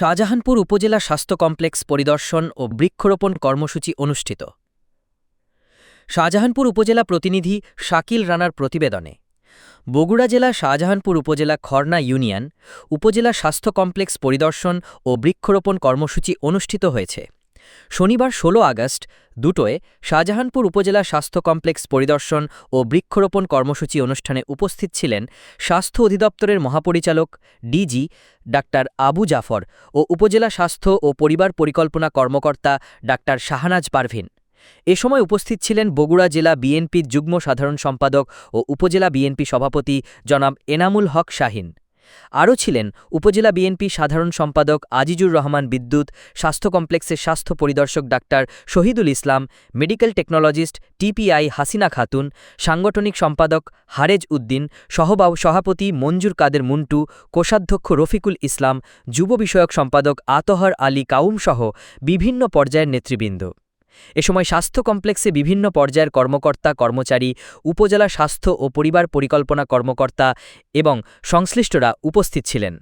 শাহজাহানপুর উপজেলা স্বাস্থ্য কমপ্লেক্স পরিদর্শন ও বৃক্ষরোপণ কর্মসূচি অনুষ্ঠিত। শাহজাহানপুর উপজেলা প্রতিনিধি শাকিল রানার প্রতিবেদনে, বগুড়া জেলা শাহজাহানপুর উপজেলা খর্না ইউনিয়ন, উপজেলা স্বাস্থ্য কমপ্লেক্স পরিদর্শন ও বৃক্ষরোপণ কর্মসূচি অনুষ্ঠিত হয়েছে। শনিবার ১৬ আগস্ট দুটোয় শাহজাহানপুর উপজেলা স্বাস্থ্য কমপ্লেক্স পরিদর্শন ও বৃক্ষরোপণ কর্মসূচি অনুষ্ঠানে উপস্থিত ছিলেন স্বাস্থ্য অধিদপ্তরের মহাপরিচালক ডিজি ডাক্তার আবু জাফর ও উপজেলা স্বাস্থ্য ও পরিবার পরিকল্পনা কর্মকর্তা ডাক্তার শাহনাজ পারভিন। এ সময় উপস্থিত ছিলেন বগুড়া জেলা বিএনপির যুগ্ম সাধারণ সম্পাদক ও উপজেলা বিএনপি সভাপতি জনাব এনামুল হক শাহিন। আরও ছিলেন উপজেলা বিএনপি সাধারণ সম্পাদক আজিজুর রহমান বিদ্যুৎ, স্বাস্থ্য কমপ্লেক্সের স্বাস্থ্য পরিদর্শক doctor Shahidul Islam, medical technologist TPI Hasina Khatun, সাংগঠনিক সম্পাদক হারেজ উদ্দিন সহবাব সভাপতি মঞ্জুর কাদের মুন্টু, কোষাধ্যক্ষ রফিকুল ইসলাম, যুব বিষয়ক সম্পাদক আতহর আলী কাউমসহ বিভিন্ন পর্যায়ের নেতৃবৃন্দ। এ সময় স্বাস্থ্য কমপ্লেক্সে বিভিন্ন পর্যায়ের কর্মকর্তা, কর্মচারী, উপজেলা স্বাস্থ্য ও পরিবার পরিকল্পনা কর্মকর্তা এবং সংশ্লিষ্টরা উপস্থিত ছিলেন।